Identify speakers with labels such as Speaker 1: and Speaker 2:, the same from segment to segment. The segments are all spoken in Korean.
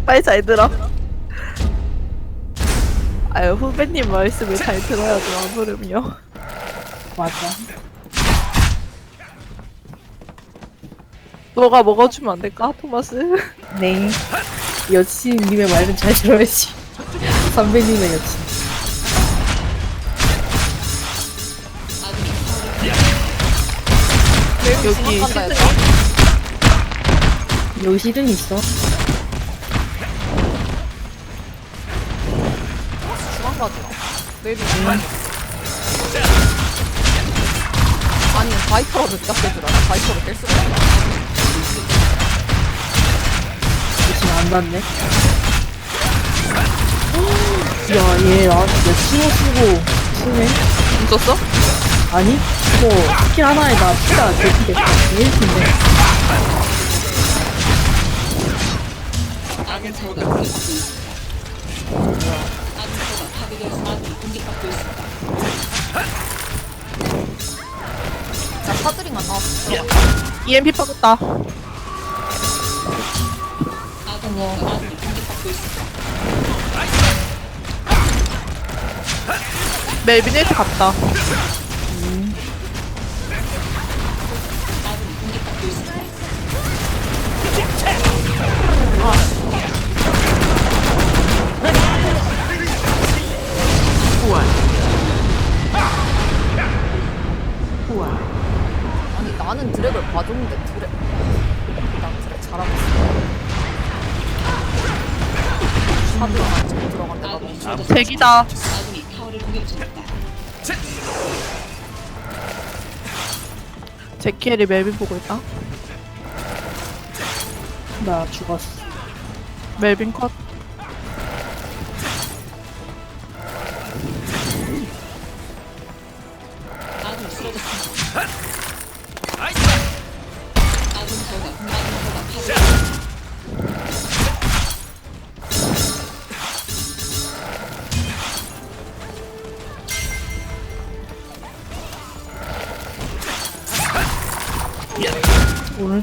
Speaker 1: 말 잘 들어. 아유 후배님 말씀을 잘 들어야죠 아무름요.
Speaker 2: 맞아.
Speaker 1: 너가 먹어주면 안 될까 토마스?
Speaker 2: 네. 여친님의 말은 잘 들어야지. 선배님의 여친.
Speaker 1: 여기
Speaker 3: 간다,
Speaker 1: 시즌
Speaker 2: 여기 시즌 있어.
Speaker 3: 중앙 가지 maybe 아니 네가 깰줄 알아 바이퍼를 깰 수가 없어
Speaker 2: 여친 안 봤네. 야, 얘 나한테 신호 쓰고 쓰네?
Speaker 1: 있었어?
Speaker 2: 아니? 이거 스킬 하나에 나 피가 대피 됐어. 1팀인데.
Speaker 3: 나 파드링 안 나왔어 들어가
Speaker 1: EMP 빠졌다. 멜빈 1트 갔다.
Speaker 3: 나는 드랙을 봐줬는데 드랙 난 드랙 잘하고 있어 파드링 안 치고 들어간데
Speaker 1: 대기다. 제키엘이 멜빈 보고 있다.
Speaker 2: 나 죽었어.
Speaker 1: 멜빈 컷.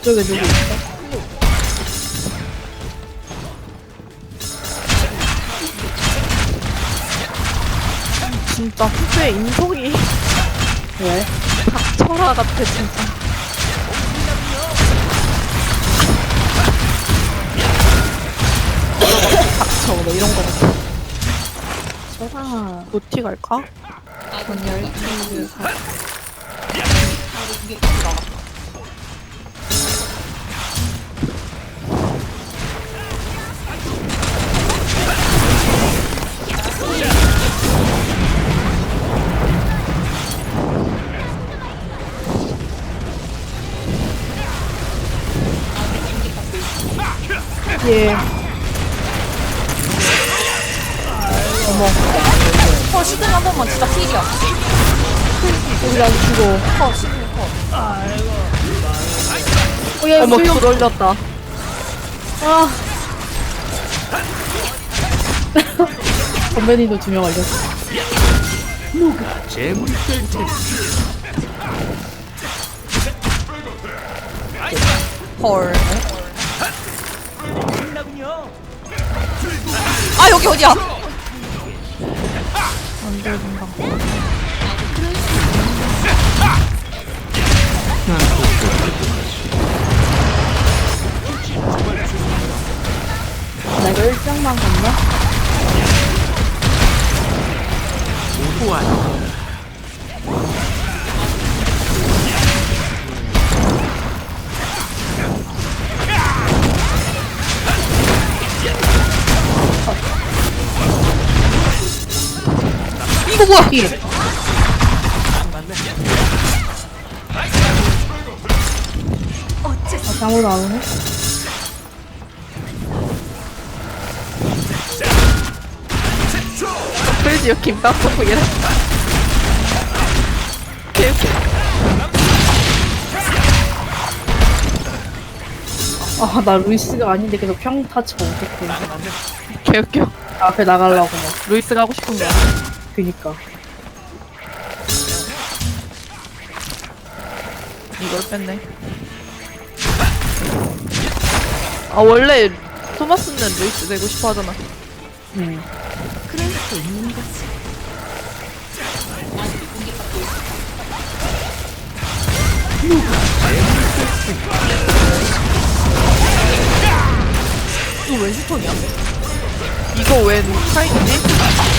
Speaker 2: 오른쪽에 누구 있어?
Speaker 1: 진짜 후배의 인성이
Speaker 2: 왜?
Speaker 1: 닥쳐라 같아 진짜. 너 이런 거 같아.
Speaker 2: 쳐라.
Speaker 1: 노티 갈까?
Speaker 2: 예.
Speaker 3: 어 시즌 한 번만 진짜 필이야
Speaker 2: 여기 나도 죽어.
Speaker 3: 어 시즌 컷
Speaker 2: 어, 야,
Speaker 1: 어머
Speaker 2: 수영.
Speaker 1: 줄 올렸다.
Speaker 2: 아. 선배님도 두 명 알렸어.
Speaker 3: 헐. 아 여기 어디야?
Speaker 1: 안 되는가.
Speaker 2: 이거
Speaker 3: 뭐야?
Speaker 2: 아, 아무도 안 오네?
Speaker 1: 프리지오 김밥 먹고 이래. 개웃겨.
Speaker 2: 아, 나 루이스가 아닌데 계속 평타 쳐. 어떡해.
Speaker 1: 개웃겨.
Speaker 2: 앞에 나가려고 막.
Speaker 1: 루이스가 하고 싶은 거야.
Speaker 2: 그니까.
Speaker 1: 이걸 뺐네. 아 원래 토마스는 루이스 내고 싶어 하잖아.
Speaker 2: 응.
Speaker 3: 이거 왜 슈톤이야?
Speaker 1: 이거 웬 카인이지?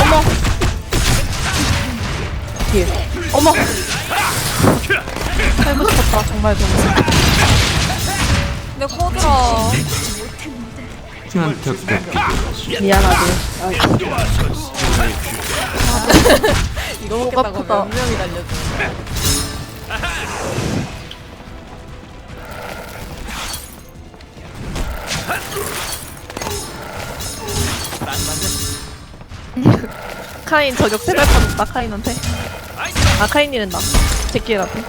Speaker 1: 어머.
Speaker 2: 뒤에.
Speaker 1: 어머. 살고 싶었다 정말 정말.
Speaker 3: 내 코드라.
Speaker 1: 목
Speaker 3: 먹겠다고
Speaker 1: 아프다.
Speaker 3: 몇 명이 달려주
Speaker 1: 카인 저격 세발 받았다 카인한테. 아 카인이는 나. 제키한테.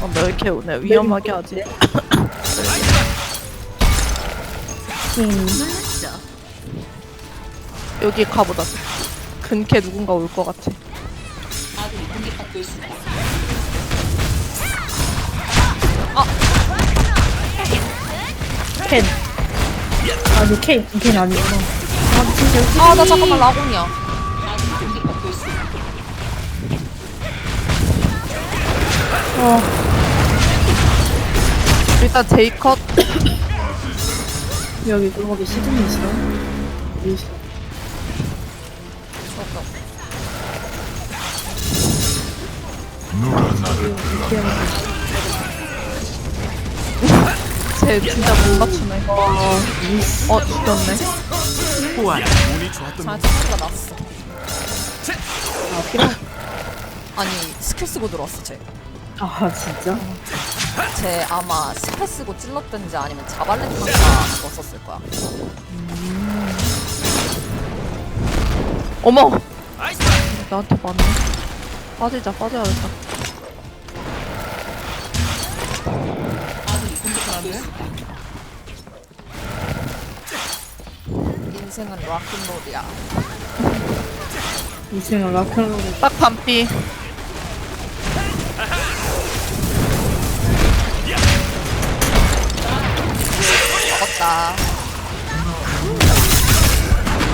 Speaker 1: 어, 너 이렇게 오늘 위험하게 하지?
Speaker 2: 음.
Speaker 1: 여기 가보자. 근캐 누군가 올 것 같아.
Speaker 2: 캔. 아니, 캔. 캔 아니구나.
Speaker 3: 아, 나 잠깐만 라곤이야.
Speaker 2: 어,
Speaker 1: 일단 제이컷
Speaker 2: 여기 구멍에 시드니 있어. 여기 있어.
Speaker 3: 좋았다.
Speaker 1: 쟤 진짜 못 맞추네.
Speaker 2: 어,
Speaker 1: 어 죽였네.
Speaker 3: 잘 소리가 났어.
Speaker 2: 아, 필요?
Speaker 3: 아니, 스킬 쓰고 들어왔어, 쟤.
Speaker 2: 아, 진짜?
Speaker 3: 쟤 아마 스킬 쓰고 찔렀든지 아니면 자발렌트가 넣었을 거야.
Speaker 1: 어머. 나한테 맞네. 빠지자 빠져야겠다.
Speaker 3: 인생은 락앤롤이야.
Speaker 2: 이승은 락앤롤.
Speaker 1: 딱 반피.
Speaker 3: 잡았다.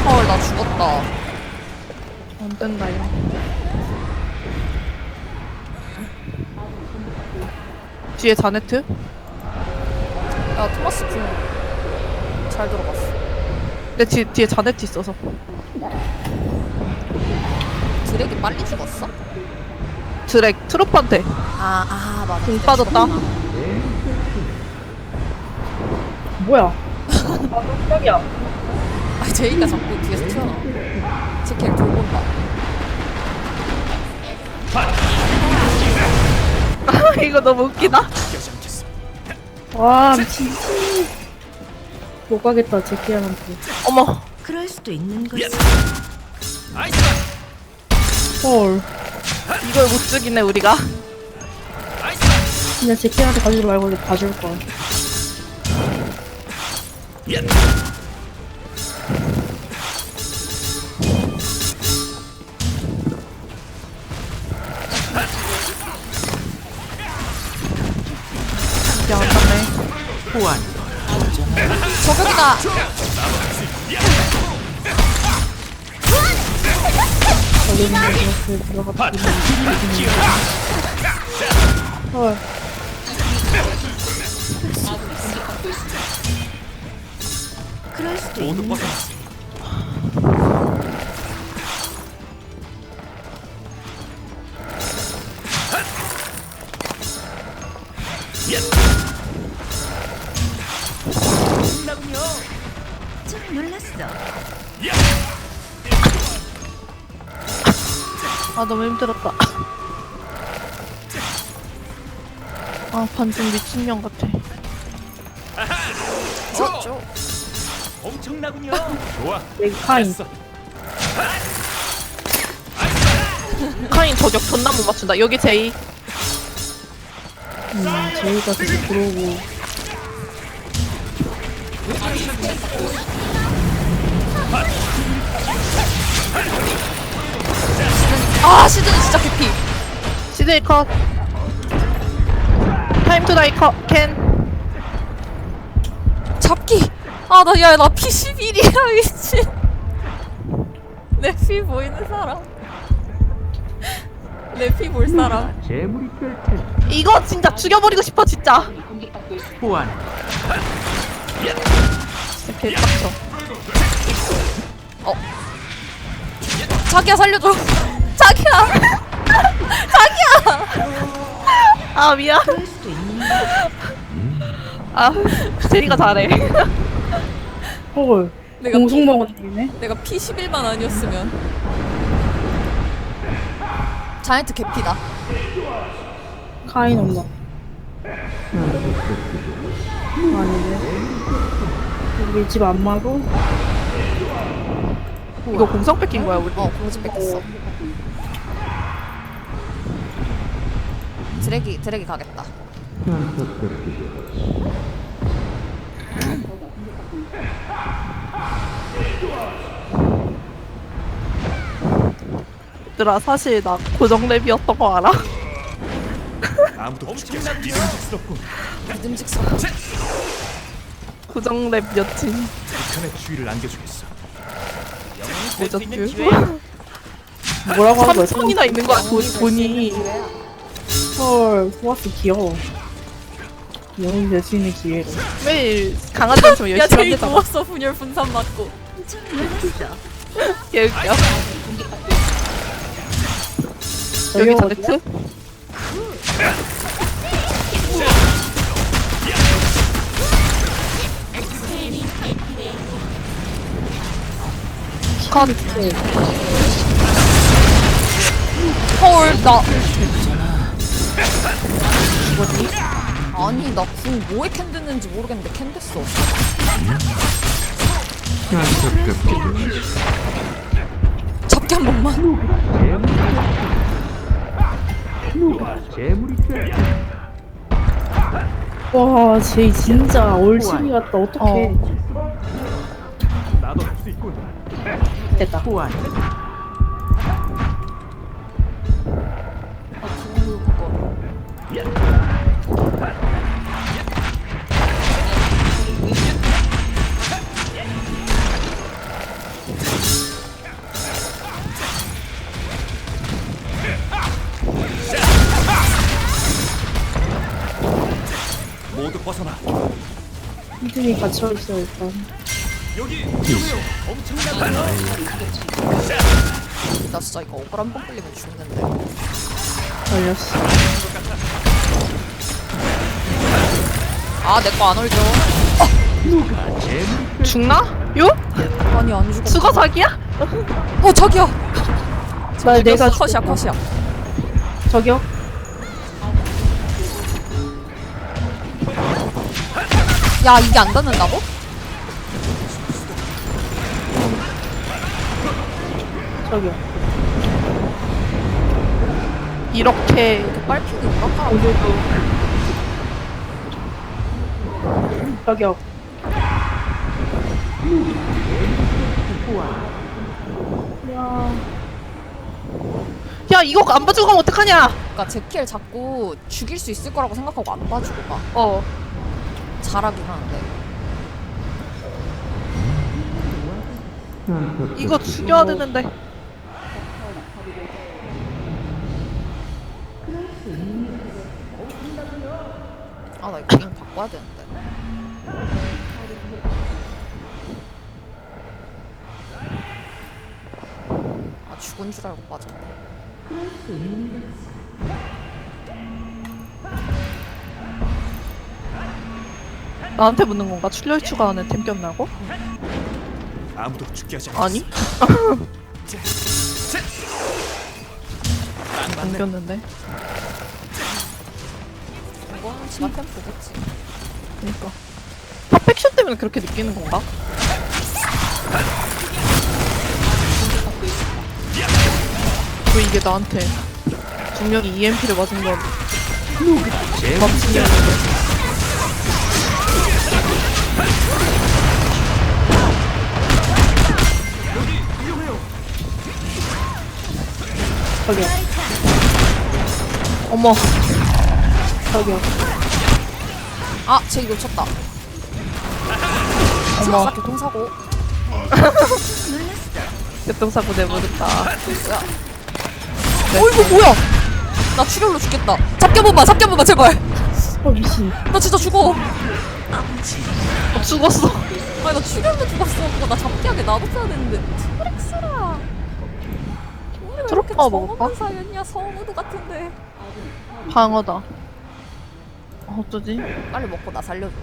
Speaker 3: 헐, 나 죽었다.
Speaker 1: 안 된다 이거. 뒤에 자네트?
Speaker 3: 야, 토마스 쿵. 잘 들어갔어.
Speaker 1: 내 뒤, 뒤에 자네트 있어서.
Speaker 3: 드랙이 빨리 죽었어?
Speaker 1: 드랙 트루프한테
Speaker 3: 아, 아, 맞아.
Speaker 1: 공 빠졌다.
Speaker 3: 죽었구나.
Speaker 2: 뭐야? 아, 깜짝이야.
Speaker 3: 아, 제이가 자꾸 뒤에서 튀어나와. 제킬 돌본다.
Speaker 1: 이거 너무 웃기다.
Speaker 2: 와, 미친. 못 가겠다, 제키한테.
Speaker 1: 어머.
Speaker 4: 그럴 수도 있는 거지.
Speaker 2: 헐.
Speaker 1: 이걸 못 죽이네 우리가.
Speaker 2: 그냥 제키한테 가지지 말고 봐줄 걸.
Speaker 1: 미안
Speaker 3: 저격이다!
Speaker 2: 헐.
Speaker 4: 그럴 수도 있는
Speaker 1: 아 너무 힘들었다. 아 반중 미친년 같아. 어?
Speaker 3: 저?
Speaker 5: 엄청나군요. 좋아.
Speaker 2: 네, 카인.
Speaker 1: 카인 저격 존나 못 맞춘다. 여기 제이.
Speaker 2: 음, 제이가 계속 들어오고.
Speaker 1: 1 컷. 타임 투 다이 컷. 캔.
Speaker 3: 잡기! 아, 나, 야, 나 P11이야, 미친. 내 피 보이는 사람. 내 피 볼 사람.
Speaker 5: 재물이 될 테니
Speaker 1: 이거 진짜 죽여버리고 싶어 진짜.
Speaker 5: 보안.
Speaker 1: 진짜 개빡쳐.
Speaker 3: 어. 자기야, 살려줘. 자기야! 자기야!
Speaker 1: 아 미안. 아 제리가 잘해.
Speaker 2: 헐.
Speaker 3: 내가
Speaker 2: 공속 먹었네.
Speaker 3: 내가 P11만 아니었으면. 자이언트 개피다.
Speaker 2: 카인 엄마. 아니네. 우리 집 안마도
Speaker 1: 이거 공성 뺏긴 거야 우리.
Speaker 3: 어, 공지 뺏겼어. 드래기, 드래기 가겠다.
Speaker 1: 얘들아 사실 나 고정 랩이었던 거 알아?
Speaker 5: 아무도 믿음직스럽고.
Speaker 1: 고정 랩이었지.
Speaker 5: 북한의 주의를 안겨주겠어.
Speaker 1: 뭐졌지?
Speaker 2: 뭐라고 하는 거야?
Speaker 1: 3천이나 있는 거야 돈, 돈이.
Speaker 2: 헐, 소아스 귀여워. 영웅이 될수 있는 기회를.
Speaker 1: 매일 강아지처럼
Speaker 3: 야,
Speaker 1: 열심히
Speaker 3: 제일
Speaker 1: 하겠다.
Speaker 3: 좋았어, 분열 분산 맞고.
Speaker 4: 깜짝 놀랐어.
Speaker 1: 개웃겨.
Speaker 2: 저기
Speaker 1: 여기
Speaker 2: 어디야?
Speaker 1: 컷.
Speaker 3: 헐, 나. 뭐지? 아니, 나궁 뭐에 캔 됐는지 모르겠는데 캔 됐어. 잡기 한 번만.
Speaker 2: 와, 쟤 진짜 올챙이 같다. 어떡해.
Speaker 5: 있군.
Speaker 2: 됐다.
Speaker 5: 모두 벗어나.
Speaker 2: 이들이 갇혀있어, 일단.
Speaker 5: 여기 여기요. 엄청난
Speaker 3: 나 진짜 이거 억울 한번 끌리면 죽는데.
Speaker 2: 걸렸어.
Speaker 3: 아, 내 거 안 올죠.
Speaker 1: 죽나? 요?
Speaker 3: 아니, 안 죽어.
Speaker 1: 죽어 자기야?
Speaker 3: 어, 저기요.
Speaker 2: 나 내가
Speaker 3: 컷이야. 컷이야.
Speaker 2: 저기요?
Speaker 3: 야, 이게 안 닿는다고?
Speaker 2: 저기요.
Speaker 1: 이렇게
Speaker 3: 빨피는가?
Speaker 2: 저기 요. 야,
Speaker 1: 야 이거 안 봐주고 가면 어떡하냐?
Speaker 3: 그러니까 제키를 자꾸 죽일 수 있을 거라고 생각하고 안 봐주고 가.
Speaker 1: 어
Speaker 3: 잘하긴 하는데.
Speaker 1: 이거 죽여야 되는데
Speaker 3: 아, 나 이거 게임 바꿔야 되는데. 아, 죽은 줄 알고 빠졌네.
Speaker 1: 나한테 묻는 건가? 출혈 추가하는 템 꼈나고?
Speaker 5: 아무도 죽게 하지.
Speaker 1: 아니 안 꼈는데
Speaker 3: 이거는 지가 템포겠지.
Speaker 1: 그니까 퍼펙션 때문에 그렇게 느끼는 건가? 왜 이게 나한테 분명히 EMP를 맞은 건 멈추게 하는데
Speaker 2: 저기요.
Speaker 1: 어머
Speaker 2: 저기요.
Speaker 3: 아, 쟤 놓쳤다.
Speaker 1: 어머.
Speaker 3: 교통사고.
Speaker 1: 교통사고 내버렸다
Speaker 3: 어, 이거 뭐야? 나 출혈로 죽겠다. 잡겨봐봐, 잡겨봐봐, 제발.
Speaker 2: 어, 미친.
Speaker 3: 나 진짜 죽어.
Speaker 1: 어, 죽었어
Speaker 3: 아니, 나 출혈로 죽었어. 그거 나 잡기 하게 놔뒀어야 되는데. 트렉스라.
Speaker 1: 트로퍼 먹을까?
Speaker 3: 사연이야, 성우도 같은데.
Speaker 1: 방어다 어, 어쩌지?
Speaker 3: 빨리 먹고 나 살려줘.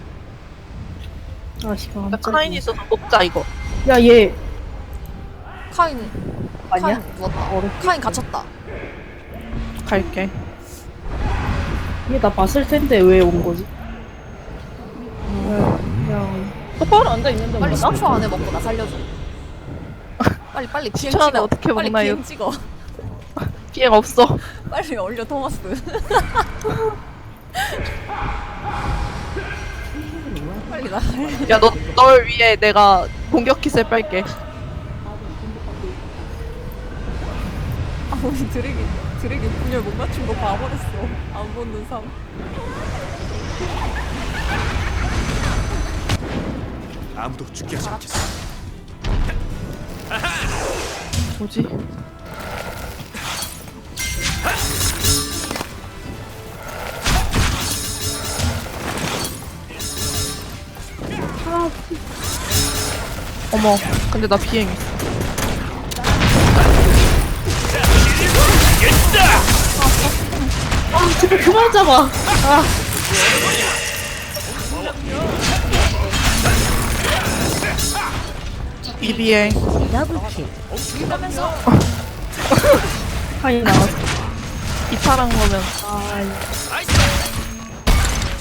Speaker 2: 아, 시간.
Speaker 1: 야, 카인이 있어서 먹자 이거
Speaker 2: 야, 얘.
Speaker 3: 카인,
Speaker 2: 아니야?
Speaker 3: 카인 누웠다.
Speaker 2: 어렵게.
Speaker 3: 카인 갇혔다.
Speaker 1: 갈게
Speaker 2: 얘나 봤을 텐데 왜 온 거지? 야, 그냥. 똑바로 앉아 있는데
Speaker 3: 빨리
Speaker 2: 뭐나?
Speaker 3: 10초 안에 먹고 나 살려줘. 빨리 빨리 비행
Speaker 1: 10초 안에
Speaker 3: 찍어.
Speaker 1: 어떻게
Speaker 3: 빨리
Speaker 1: 먹나요?
Speaker 3: 비행 찍어.
Speaker 1: 비행 없어
Speaker 3: 빨리 올려 토마스. 살려.
Speaker 1: 야너 널 위해 내가 공격 킷을 빨게
Speaker 3: 아 우리 드래기 드래기 분열 못 맞춘 거 봐버렸어. 안 보는 삶.
Speaker 5: 아무도 죽게 하지 않겠어.
Speaker 1: 뭐지? 어머 근데 나 비행 있어
Speaker 2: 아, 제발 그만 잡아.
Speaker 1: 비비행
Speaker 4: 더블킬.
Speaker 2: 카인 나왔어.
Speaker 1: 이탈한 거면
Speaker 3: 아.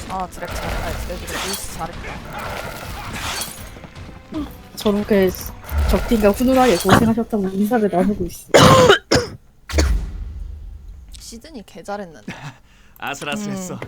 Speaker 3: 아 드래기 루이스 잘했다.
Speaker 2: 저렇게 적팀과 훈훈하게 고생하셨다고 인사를 나누고 있어.
Speaker 3: 시드니 개 잘했는데.
Speaker 5: 아슬아슬했어.